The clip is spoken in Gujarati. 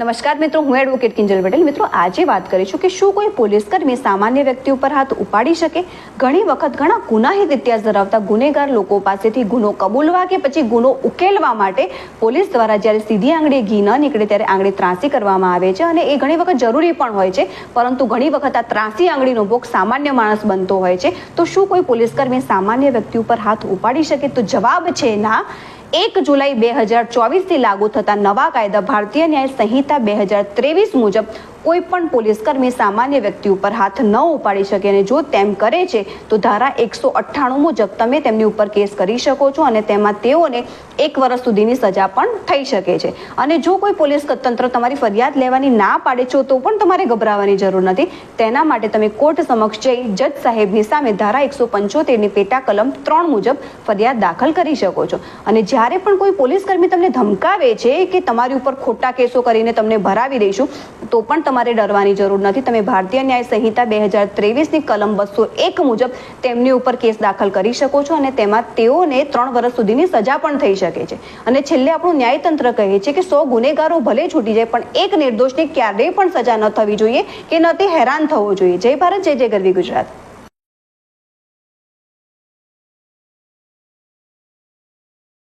નમસ્કાર મિત્રો, હું એડવોકેટ કિંજલ પટેલ. મિત્રો, આજે વાત કરીશું કે શું કોઈ પોલીસકર્મી સામાન્ય વ્યક્તિ ઉપર હાથ ઉપાડી શકે? ઘણી વખત ઘણા ગુનાહિત ઇતિહાસ ધરાવતા ગુનેગાર લોકો પાસેથી ગુનો કબૂલવા કે પછી ગુનો ઉકેલવા માટે પોલીસ દ્વારા જ્યારે સીધી આંગળી ઘી ન નીકળે ત્યારે આંગળી ત્રાસી કરવામાં આવે છે અને એ ઘણી વખત જરૂરી પણ હોય છે. પરંતુ ઘણી વખત આ ત્રાસી આંગળીનો ભોગ સામાન્ય માણસ બનતો હોય છે. તો શું કોઈ પોલીસકર્મી સામાન્ય વ્યક્તિ ઉપર હાથ ઉપાડી શકે? તો જવાબ છે ના. એક જુલાઈ બે હજાર ચોવીસથી લાગુ થતા નવા કાયદા ભારતીય ન્યાય સંહિતા બે હજાર ત્રેવીસ મુજબ કોઈ પણ પોલીસકર્મી સામાન્ય વ્યક્તિ ઉપર હાથ ન ઉપાડી શકે અને જો તેમ કરે છે, તો ધારા એકસો અઠ્ઠાણું મુજબ તમે તેમની ઉપર કેસ કરી શકો છો અને તેમાં તેઓને એક વર્ષ સુધીની સજા પણ થઈ શકે છે. અને જો કોઈ પોલીસ તંત્ર તમારી ફરિયાદ લેવાની ના પાડે છો, તો પણ તમારે ગભરાવાની જરૂર નથી. તેના માટે તમે કોર્ટ સમક્ષ જઈ જજ સાહેબની સામે ધારા એકસો પંચોતેરની પેટા કલમ ત્રણ મુજબ ફરિયાદ દાખલ કરી શકો છો. અને જ્યારે પણ કોઈ પોલીસ કર્મી તમને ધમકાવે છે કે તમારી ઉપર ખોટા કેસો કરીને તમને ભરાવી દઈશું, તો પણ તમારે ડરવાની જરૂર નથી. તમે ભારતીય ન્યાય સંહિતા બે હજાર ત્રેવીસની કલમ બસો એક મુજબ તેમની ઉપર કેસ દાખલ કરી શકો છો અને તેમાં તેઓને ત્રણ વર્ષ સુધીની સજા પણ થઈ શકે છે. અને છેલ્લે આપણું ન્યાયતંત્ર કહે છે કે સો ગુનેગારો ભલે છૂટી જાય, પણ એક નિર્દોષને ક્યારેય પણ સજા ન થવી જોઈએ કે ન તે હેરાન થવો જોઈએ. જય ભારત, જય જય ગરવી ગુજરાત.